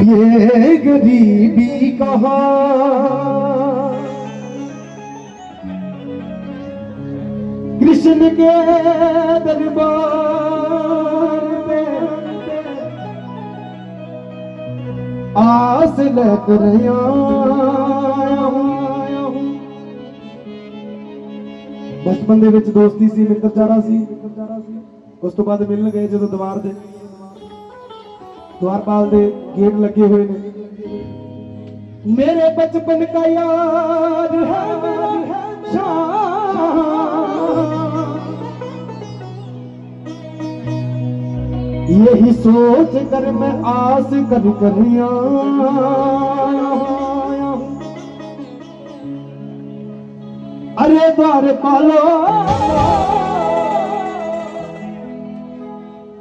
ये गरीबी कहा कृष्ण के दरबार पे आस लेकर आया हूं ਬਚਪਨ ਦੇ ਵਿੱਚ ਦੋਸਤੀ ਸੀ ਮਿੱਤਰਚਾਰਾ ਸੀ ਉਸ ਤੋਂ ਬਾਅਦ ਮਿਲਣ ਗਏ ਜਦੋਂ ਦੀਵਾਰ ਦੇ द्वारपाल दे गेट लगे हुए ने। मेरे बचपन का यार है मेरा यही सोच कर मैं आस कर कर अरे द्वार पालो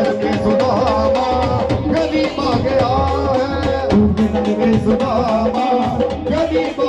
के सुदामा गरीब आ गया है गिरल के सुदामा गरीब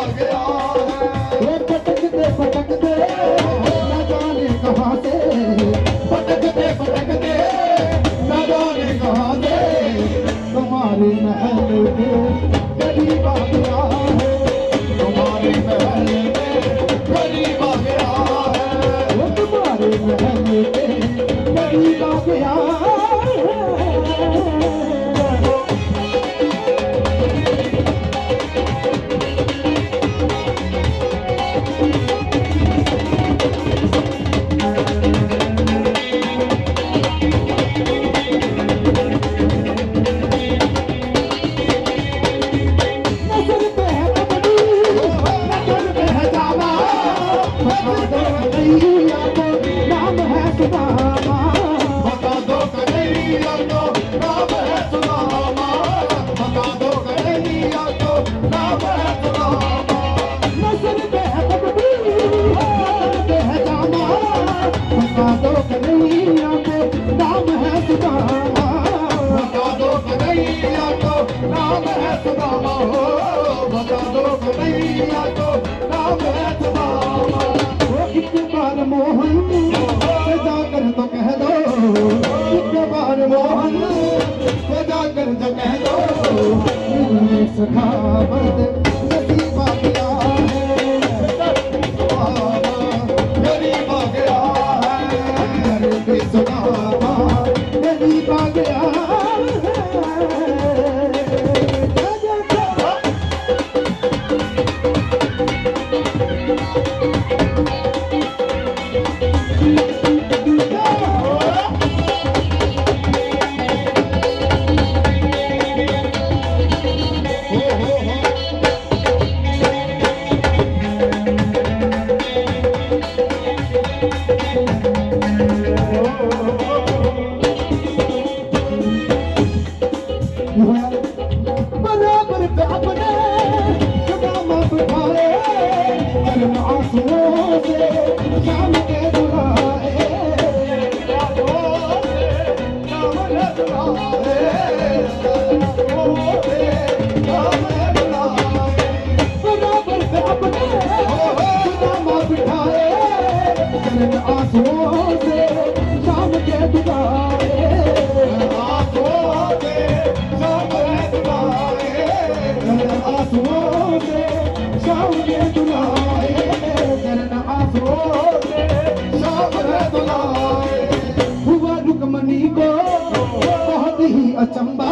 ਮਨ ਖੁਦਾ ਕਰ ਜਗਹਿ ਦੋ ਮੈਨੂੰ ਸਖਾਵਤ ਨਸੀਬਾ ਪਿਆ ਹੈ ਮੇਰੀ ਬਾਗਿਆ ਹੈ ਮੇਰੀ ਸੁਨਾਵਾ ਮੇਰੀ ਬਾਗਿਆ ਹੈ ਰਾਮ ਲਖਾਏ ਰਾਮ ਲਖਾਏ ਰਾਮ चंबा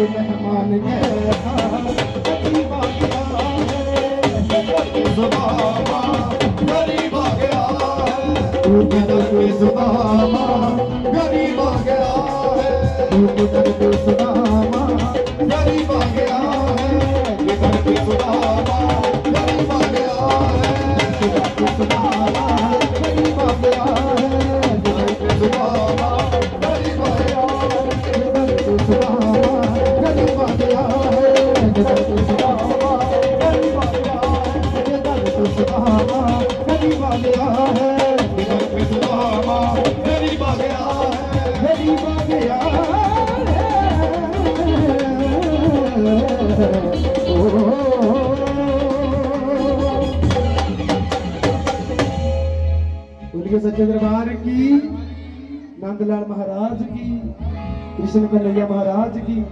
emanet ਨੰਦ ਲਾਲ ਮਹਾਰਾਜ की, कृष्ण कन्हैया महाराज की।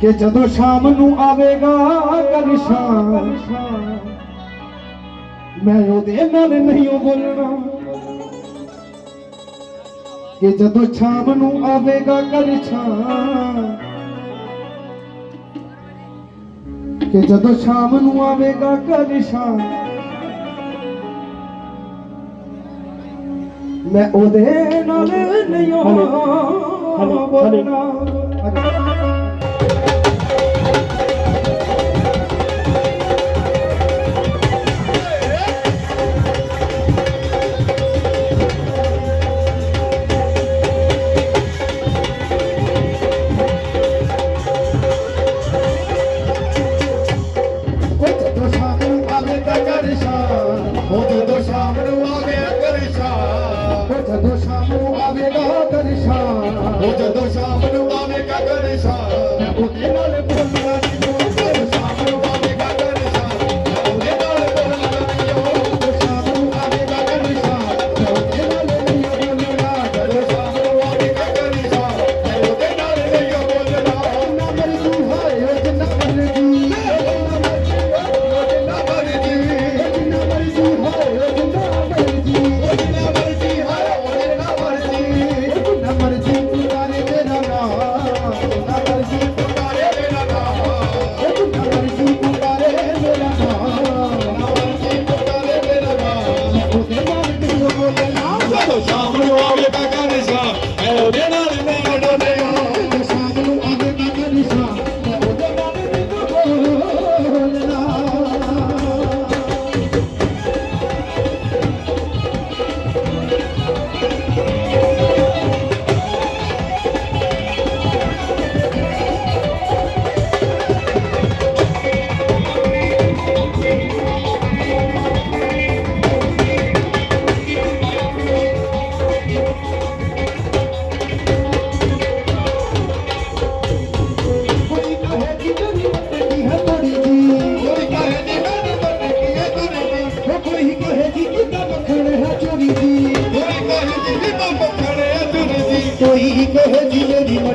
ਕਿ ਜਦੋਂ ਸ਼ਾਮ ਨੂੰ ਆਵੇਗਾ ਕਲ ਸ਼ਾਮ ਮੈਂ ਉਹਦੇ ਨਾਲ ਨਹੀਂ ਉਹ ਬੋਲਣਾ ਕਿ ਜਦੋਂ ਸ਼ਾਮ ਨੂੰ ਆਵੇਗਾ ਕਲ ਕਿ ਜਦੋਂ ਸ਼ਾਮ ਨੂੰ ਆਵੇਗਾ ਘਰ ਸ਼ਾਮ। ਮੈਂ ਉਹਦੇ ਨਾਲ ਨਹੀਂ ਹੋਣਾ। ਬੋਲਣਾ ਸਾਹਮਣੇ ਪਾਵੇ ਕਗਨ ਸਾਹ। ਉਹਦੇ ਨਾਲ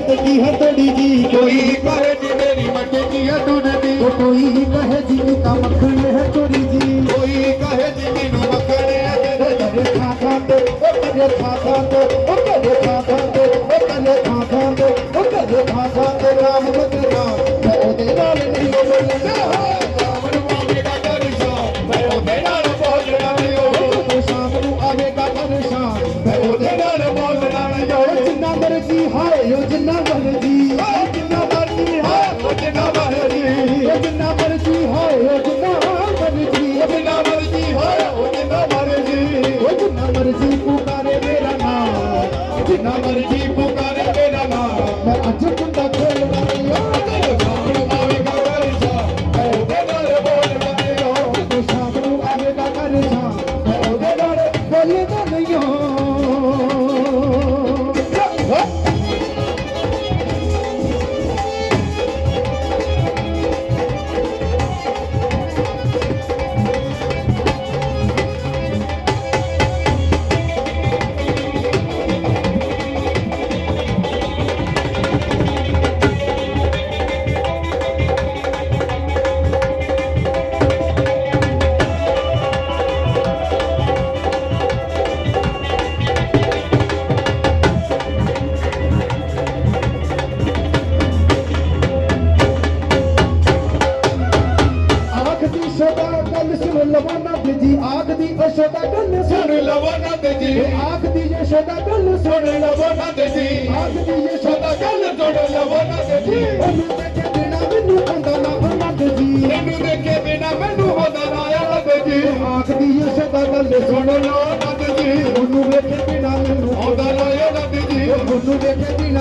ਮਟਕੀ ਹੈ ਤੜੀ ਜੀ ਕੋਈ। ਕਹੇ ਜੀ ਮੇਰੀ ਮਟਕੀ ਹੈ ਤੁਰਦੀ ਕੋਈ ਕਹੇ ਜੀ ਨਿਕਾ ਮੱਖਣ ਹੈ ਚੋਰੀ ਜੀ। ਕੋਈ ਕਹੇ ਜੀ ਮੈਨੂੰ ਮੱਖਣ ਹੈ ਤੇਰੇ ਖਾ ਖਾ ਤੇ ਉਹ ਤੇਰੇ ਖਾ ਖਾ ਤੇ ਉਹ ਤੇਰੇ ਖਾ ਖਾ ਤੇ ਉਹ ਤੇਰੇ ਖਾ ਖਾ ਤੇ ਉਹ ਤੇਰੇ ਖਾ ਖਾ ਤੇ ਰਾਮ ਬਦਨਾਮ ਉਹਦੇ ਨਾਲ ਨਹੀਂ ਬੋਲਣਾ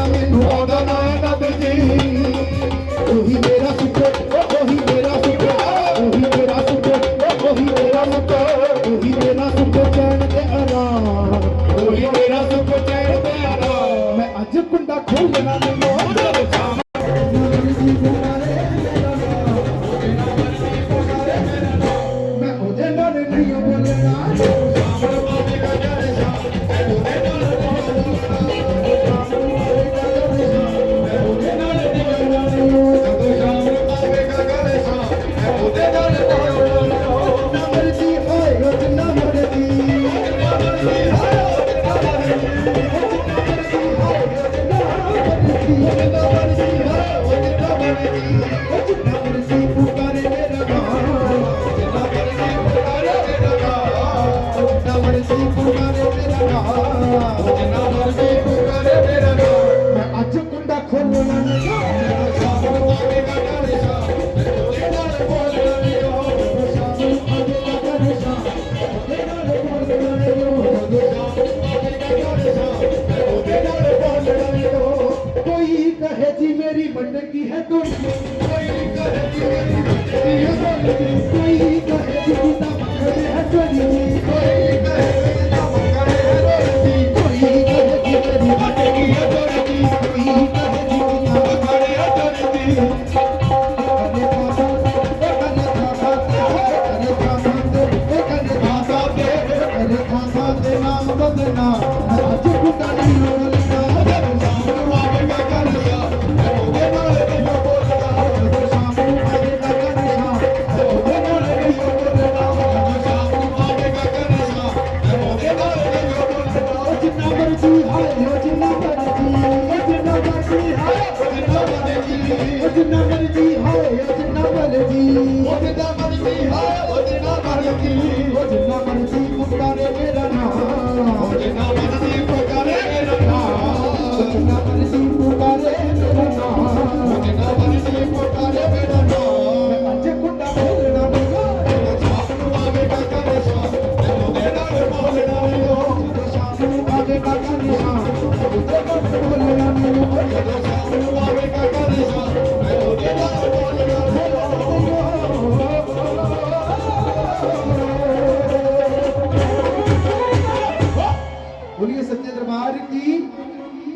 ਨਾ ਮੈਨੂੰ ਆਉਂਦਾ ਨਾ ਨਦ ਜੀ ਉਹੀ ਮੇਰਾ ਸੁੱਖ ਉਹੀ ਮੇਰਾ ਸੁੱਖ ਉਹੀ ਮੇਰਾ ਸੁੱਖ ਉਹੀ ਮੇਰਾ ਮੁੱਖ ਉਹੀ ਮੇਰਾ ਸੁੱਖ ਚੈਨ ਤੇ ਆਰਾਮ। ਉਹੀ ਮੇਰਾ ਸੁੱਖ ਚੈਨ ਤੇ ਆਰਾਮ। ਮੈਂ ਅੱਜ ਕੁੰਡਾ ਖੋਲਣਾ Thank you. कहे जी मेरी बंदगी है तुम कोई कहे जी मेरी बंदगी है तुम कोई कहे जी है चोरी कोई कहे tá aparecendo